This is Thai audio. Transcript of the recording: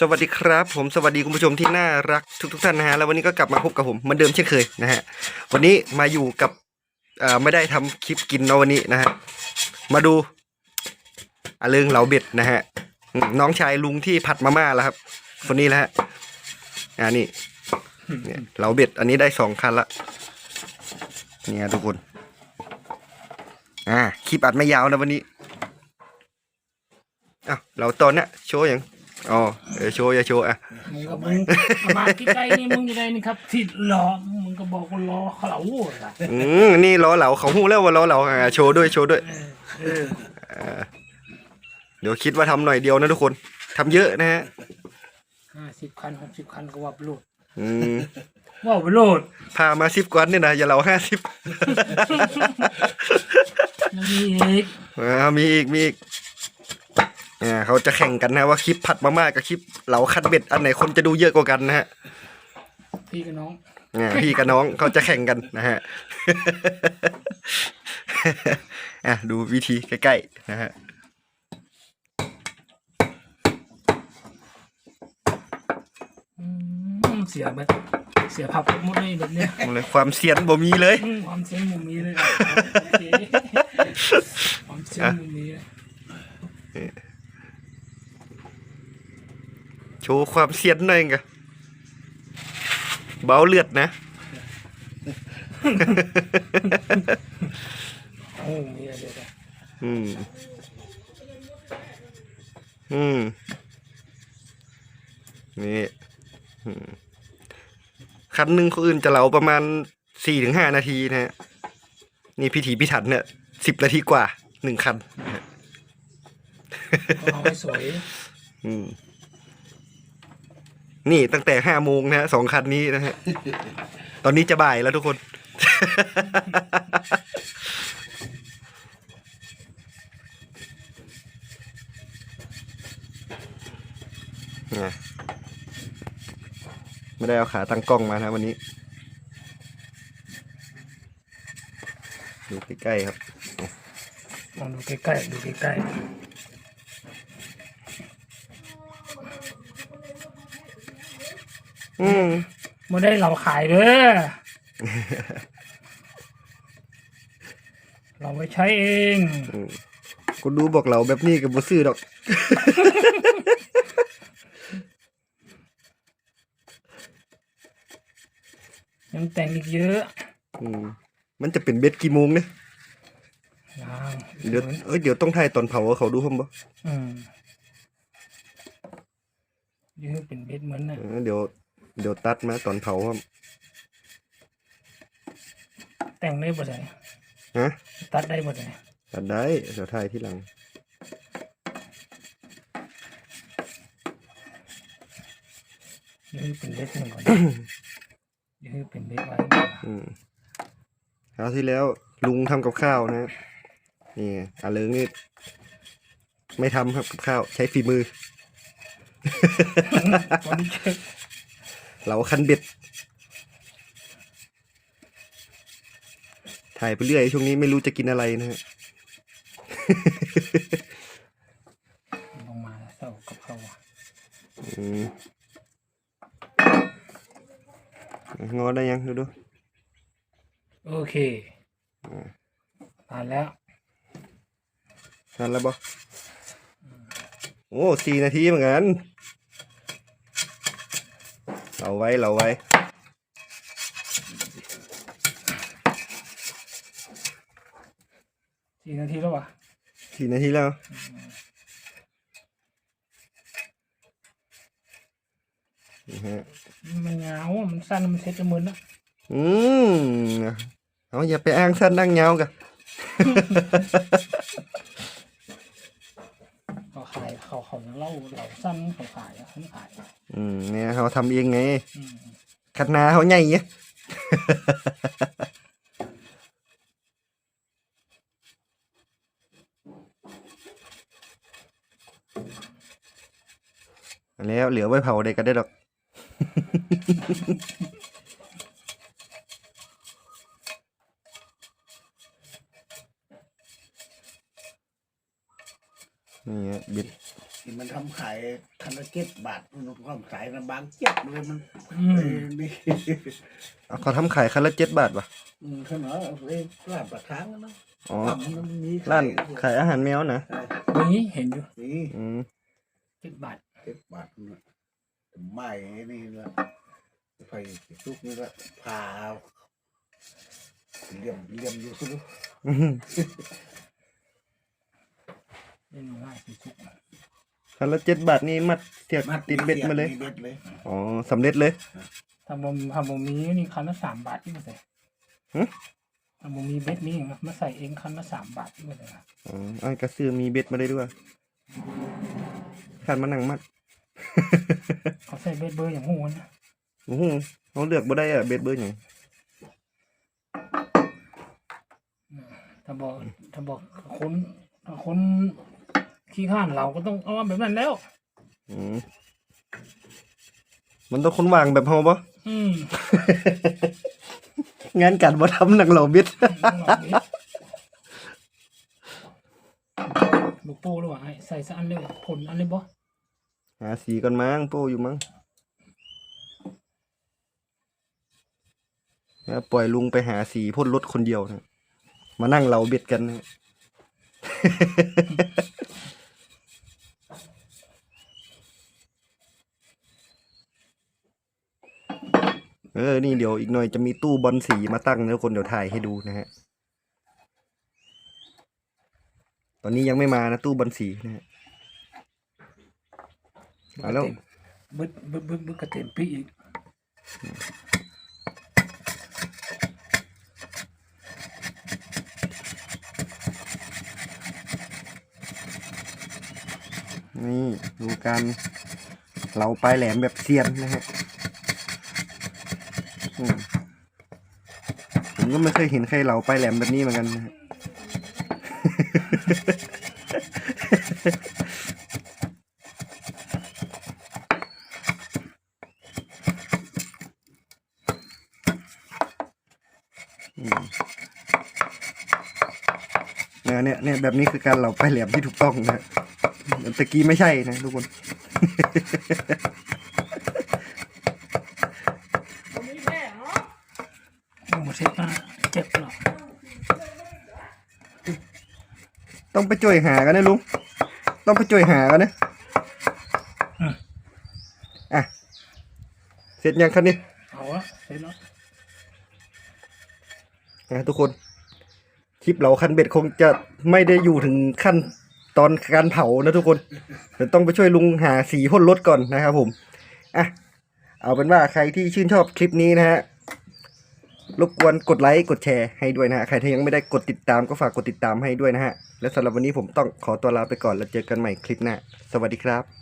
สวัสดีครับ ผมสวัสดีคุณผู้ชมที่น่ารักทุกทท่านนะฮะแล้ววันนี้ก็กลับมาพบกับผมเหมือนเดิมเช่นเคยนะฮะวันนี้มาอยู่กับเอ่อไม่ได้ทำคลิปกินเนาะวันนี้นะฮะมาดูอาเริงเหลาเบ็ดนะฮะอืมน้องชายลุงที่ผัดมาม่าแล้วครับ คนนี้แหละฮะอ่านี่เนี่ยเหลาเบ็ด อันนี้ได้สองคันละเนี่ยทุกคนอ่าคลิปอัดไม่ยาวนะวันนี้ อ้าวเราตอนเนี้ยโชว์ยัง อ๋อเออโชว์อย่าโชว์อะมึงก็มึงเอามาใกล้ๆนี่มึงอยู่ไหนนี่ครับที่รอมึงก็บอกว่ารอเขาเหลาอะอืมนี่ล้อเหลาเขาหู้แล้วว่าล้อเหลาอ่าโชว์ด้วยโชว์ด้วยเออเดี๋ยวคิดว่าทำหน่อยเดียวนะทุกคนทำเยอะนะฮะห้าสิบคันหกสิบคันก็ว่าไปโหลดอืมว่าไปโหลดพามาสิบกว่าเนี่ยนะอย่าเหลาห้าสิบยังมีอีกอ่ามีอีก มีอีก อ่าเขาจะแข่งกันนะว่าคลิปผัดมาม่ากับคลิปเหลาคัดเบ็ดอันไหนคนจะดูเยอะกว่ากันนะฮะพี่กับน้องอ่าพี่กับน้องเขาจะแข่งกันนะฮะอะดูวิธีใกล้ๆนะฮะอืมเสียแบบเสียผับหมดเลยแบบเนี้ย เลยความเซียนบ่มีเลย อืมความเสียงมุมนี้เลยอะโอเคความเสียงมุมนี้เลย โชว์ความเซียนหน่อยกะเบาเลือดนะโอ้มีอะไรเลยอืม อืม นี่อืมคันหนึ่งคนอื่นจะเหลาประมาณสี่ถึงห้านาทีนะฮะ นี่พิถีพิถันเนี่ยสิบนาทีกว่าหนึ่งคันนะฮะ เอาให้สวย อืม นี่ตั้งแต่ห้าโมงนะฮะสองคันนี้นะฮะ ตอนนี้จะบ่ายแล้วทุกคนนะไม่ได้เอาขาตั้งกล้องมานะวันนี้ ดูใกล้ๆครับ ลองดูใกล้ๆดูใกล้ อืมๆไม่ได้เราขายเด้อ เราไว้ใช้เอง กูดูบอกเราแบบนี้กับบุซื้อดอก ยังแต่งอีกเยอะอืมมันจะเป็นเบ็ดกี่โมงเนี่ยยังเดี๋ยวเอ้ยเดี๋ยวต้องถ่ายตอนเผาให้เขาดูผมบ่อืมเยอะเป็นเบ็ดเหมือนน่ะ เออเดี๋ยว เดี๋ยวตัดมาตอนเผาครับ แต่งได้บ่ได้ฮะ ตัดได้บ่ได้ตัดได้ เดี๋ยวถ่ายที่หลังเยอะเป็นเบ็ดหนึ่งก่อนเยอะเป็นเบ็ดไว้อืมคราวที่แล้วลุงทำกับข้าวนะนี่อาเลิงนี่ไม่ทำครับกับข้าว ใช้ฝีมือ วันนี้เช็ค เราคันเบ็ด ถ่ายไปเรื่อยช่วงนี้ไม่รู้จะกินอะไรนะฮะลงมาเศร้ากับเขาอะอืมงอได้ยังดูดูโอเคผ่านแล้วทันแล้วบอโอ้สี่นาทีเหมือนกัน เราไว้เราไว้ สี่นาทีแล้ววะสี่นาทีแล้ว นี่ฮะ มันเหงาอะมันสั้นมันเซ็ตจะมึนแล้วอืมเอาอย่าไปอ้างสั้นนั่งเงากะ เขาขาย เขาเขาเล่าเหล่าสั้นเขาขายอะเขาขายอืมเนี่ยเขาทำเองไงอืมคัดนาเขาใหญ่เนี่ยแล้วเหลือไว้เผาได้ก็ได้ดอก นี่ฮะบิด ที่มันทำขายคันละเจ็ดบาทมันความสายนะบางเจ็บเลยมันอืมเออนี่เอาเขาทำขายคันละเจ็ดบาทป่ะ อืมขนาดเอ้ยร้านประทางนะอ๋อทำมันมีขยร้านขายอาหารแมวนะนี้เห็นอยู่นี่อืมเจ็ดบาทเจ็ดบาทนะไม่นี่ละไฟทุกนี่ละพาเลี่ยมเลี่ยมอยู่สุดอื้อหือเล่นง่ายสิสุก คันละเจ็ดบาทนี่มัดเสียบติดเบ็ดมาเลย เบ็ดเลยอ๋อสำเร็จเลยถ้าบ่มถ้าบ่มีนี่คันละสามบาทที่มาใส่หึถ้าบ่มีเบ็ดนี่นะมาใส่เองคันละสามบาทที่มาใส่นะอ๋อไอ้กระซื้อมีเบ็ดมาได้ด้วยขันมานั่งมัด เขาใส่เบ็ดเบอร์อย่างหูนะโอ้โหเขาเลือกบ่ได้อะเบ็ดเบอร์หยังถ้าบอกถ้าบอกคนถ้าคน ขี้ข้านเราก็ต้องเอาแบบนั้นแล้ว อืมมันต้องคนวางแบบเฮาปะ อืมงานการบ่ทำหนังเหล่าเบ็ดลูกโป้หรือว่าไอ้ใส่สักอันเลยผลอันเลยบ่หาสีก่อนมั้งโป้อยู่มั้งแล้วปล่อยลุงไปหาสีพ่นรถคนเดียวนะมานั่งเหล่าเบ็ดกันนะ เออนี่เดี๋ยวอีกหน่อยจะมีตู้บอลสีมาตั้งนะทุกคนเดี๋ยวถ่ายให้ดูนะฮะ ตอนนี้ยังไม่มานะตู้บอลสีนะฮะมาแล้วบึดบึดบึดบึดกระเต็มปีอีกนี่ดูการเหลาปลายแหลมแบบเซียนนะฮะอืมผม ก็ไม่เคยเห็นใครเหลาไปแหลมแบบนี้เหมือนกันนะฮะเนี่ยเนี่ยเนี่ยแบบนี้คือการเหลาไปแหลมที่ถูกต้องนะฮะตะกี้ไม่ใช่นะทุกคน เอามาเช็ดหน้าเจ็บหรอก ต้องไปจ่วยหากันนะลุง ต้องไปจ่วยหากันนะอะ เสร็จยังคันนี้เอาละเสร็จแล้วนะทุกคนคลิปเราคันเบ็ดคงจะไม่ได้อยู่ถึงขั้นตอนการเผานะทุกคนเดี๋ยวต้องไปช่วยลุงหาสีพ่นรถก่อนนะครับผมอะเอาเป็นว่าใครที่ชื่นชอบคลิปนี้นะฮะ รบกวนกดไลค์กดแชร์ให้ด้วยนะฮะ ใครที่ยังไม่ได้กดติดตามก็ฝากกดติดตามให้ด้วยนะฮะ และสำหรับวันนี้ผมต้องขอตัวลาไปก่อนแล้วเจอกันใหม่คลิปหน้า สวัสดีครับ